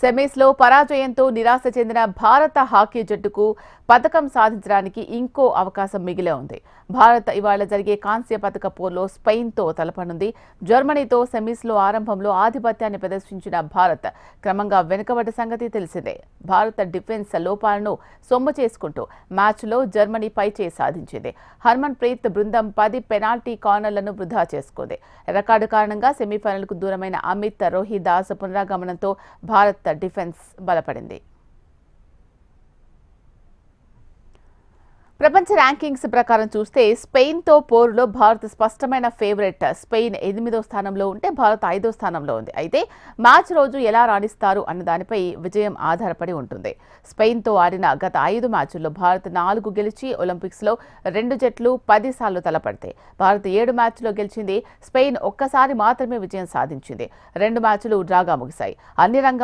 సెమీస్లో పరాజయంతో నిరాశ చెందిన భారత హాకీ జట్టుకు పథకం సాధించడానికి ఇంకో అవకాశం మిగిలే ఉంది. భారత్ ఇవాళ జరిగే కాంస్య పథక పోర్లో స్పెయిన్తో తలపనుంది. జర్మనీతో సెమీస్లో ఆరంభంలో ఆధిపత్యాన్ని ప్రదర్శించిన భారత్ క్రమంగా వెనుకబడ్డ సంగతి తెలిసిందే. భారత డిఫెన్స్ లోపాలను సొమ్ము చేసుకుంటూ మ్యాచ్లో జర్మనీ పైచే సాధించింది. హర్మన్ ప్రీత్ బృందం పది పెనాల్టీ కార్నర్లను వృధా చేసుకుంది. రికార్డు కారణంగా సెమీఫైనల్కు దూరమైన అమిత్ రోహిదాస్ పునరాగమనంతో భారత్ డిఫెన్స్ బలపడింది. ప్రపంచ ర్యాంకింగ్స్ ప్రకారం చూస్తే స్పెయిన్తో పోరులో భారత్ స్పష్టమైన ఫేవరెట్. స్పెయిన్ ఎనిమిదో స్థానంలో ఉంటే భారత్ ఐదో స్థానంలో ఉంది. అయితే మ్యాచ్ రోజు ఎలా రాణిస్తారు అన్న దానిపై విజయం ఆధారపడి ఉంటుంది. స్పెయిన్తో ఆడిన గత ఐదు మ్యాచ్ల్లో భారత్ నాలుగు గెలిచి ఒలింపిక్స్లో రెండు జట్లు పది సార్లు తలపడతాయి భారత్ ఏడు మ్యాచ్లో గెలిచింది స్పెయిన్ ఒక్కసారి మాత్రమే విజయం సాధించింది. రెండు మ్యాచ్లు డ్రాగా ముగిశాయి. అన్ని రంగాల్లో